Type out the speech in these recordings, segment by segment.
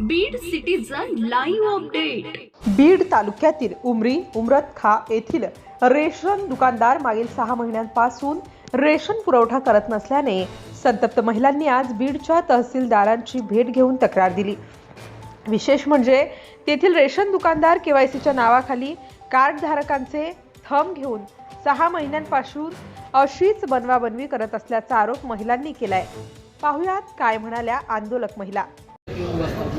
Beed citizen live update Beed तालुक्यातील उमरी उमरत खा येथील रेशन दुकानदार मागील सहा महिन्यांपासून रेशन पुरवठा करत नसल्याने संतप्त महिलांनी आज बीडच्या तहसीलदारांची भेट घेऊन तक्रार दिली. विशेष म्हणजे तेथील रेशन दुकानदार केवायसीच्या नावाखाली कार्डधारकांचे थंब घेऊन सहा महिन्यांपासून अशीच बनवाबनवी करत असल्याचा आरोप महिलांनी केलाय. पाहुयात काय म्हणाल्या आंदोलक महिला.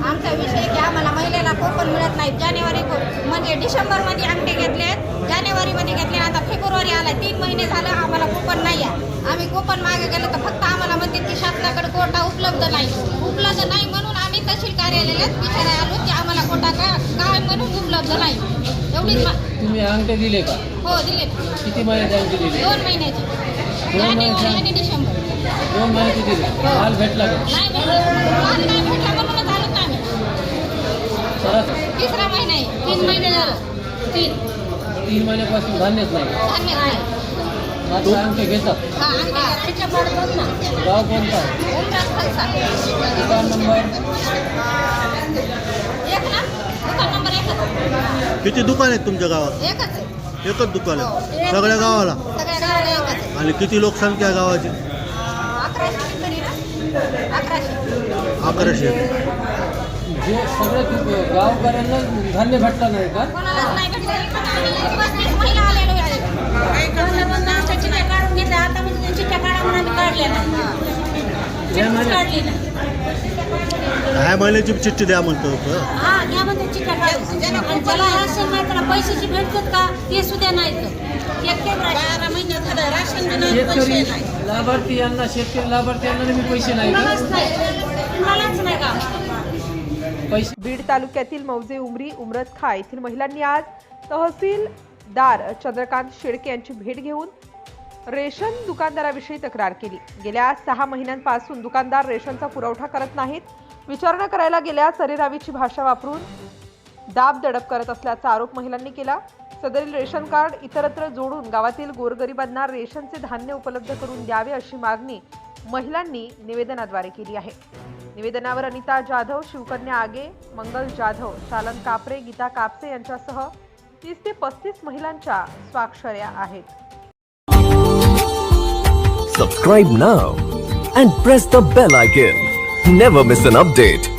आमचा विषय की आम्हाला महिलेला कोपन मिळत नाही. जानेवारी को- म्हणजे डिसेंबरमध्ये अंगठे घेतले जानेवारीमध्ये घेतले आता फेब्रुवारी आला तीन महिने झालं आम्हाला कोपन नाही आहे आम्ही कोपन मागे गेलो तर फक्त आम्हाला म्हणते की शासनाकडे कोटा उपलब्ध नाही. उपलब्ध नाही म्हणून आम्ही तहसील कार्यालयात विचारायला आलो की आम्हाला कोटा का काय म्हणून उपलब्ध नाही. एवढीच तुम्ही अंगठे दिले का? हो दिले. किती महिन्याचे अंगठे दिले दोन महिन्याचे. जानेवारी आणि डिसेंबर. दोन महिन्याचे दिले. माल भेटला का? नाही भेटलं माल नाही भेटला म्हणूनच आलो ना आम्ही सरासरी तिसरा महिना आहे. तीन महिने झालं. तीन. तीन महिन्यापासून धान्यच नाही. धान्य घेतात. हा पडतात ना? गाव कोणता? खालसा दुकान नंबर? एक ना? दुकान नंबर एकच. किती दुकान आहेत तुमच्या गावात? एकच आहे. एकच दुकान आहे. सगळ्या गावाला? सगळ्या गावाला एकच आहे. आणि किती लोकसंख्या आहे गावाची? अकराशे किती ना? अकराशे. अकराशे. जे सगळे गावकऱ्यांना धान्य भेटलं नाही का? कोणालाच नाही भेटलं पण आम्ही पस्तीस महिला आलेलो आहे आमच्या चिठ्ठ्या काढून घेतल्या आता म्हणजे त्या चिठ्ठ्या काढा म्हणून आम्ही काढल्या नाही या चिठ्ठीच महिन्यात काढली नाही ह्या महिन्याची चिठ्ठी द्या म्हणतो हा पैशाची भेटतात का ते सुद्धा नाही, पैसे शेतकरी नाही. लाभार्थी यांना शेतकरी लाभार्थी यांना मी पैसे नाही का कुणालाच नाही कुणालाच नाही का पैसे. बीड तालुक्यातील मौजे उमरी उमरत खा येथील महिलांनी आज तहसीलदार चंद्रकांत शेळके यांची भेट घेऊन रेशन दुकानदाराविषयी तक्रार केली. गेल्या सहा महिन्यांपासून दुकानदार रेशनचा पुरवठा करत नाहीत. विचारणा करायला गेल्या सरेरावीची भाषा वापरून दाब दडप करत असल्याचा आरोप महिलांनी केला. सदरील रेशन कार्ड इतरत्र जोडून गावातील गोरगरिबांना रेशनचे धान्य उपलब्ध करून द्यावे अशी मागणी महिलांनी निवेदनाद्वारे केली आहे. निवेदनावर अनिता जाधव शिवकन्या आगे मंगल जाधव शालन कापरे गीता कापसे यांच्यासह तीस ते पस्तीस महिलांच्या स्वाक्षऱ्या आहेत. Subscribe now and press the bell icon never miss an update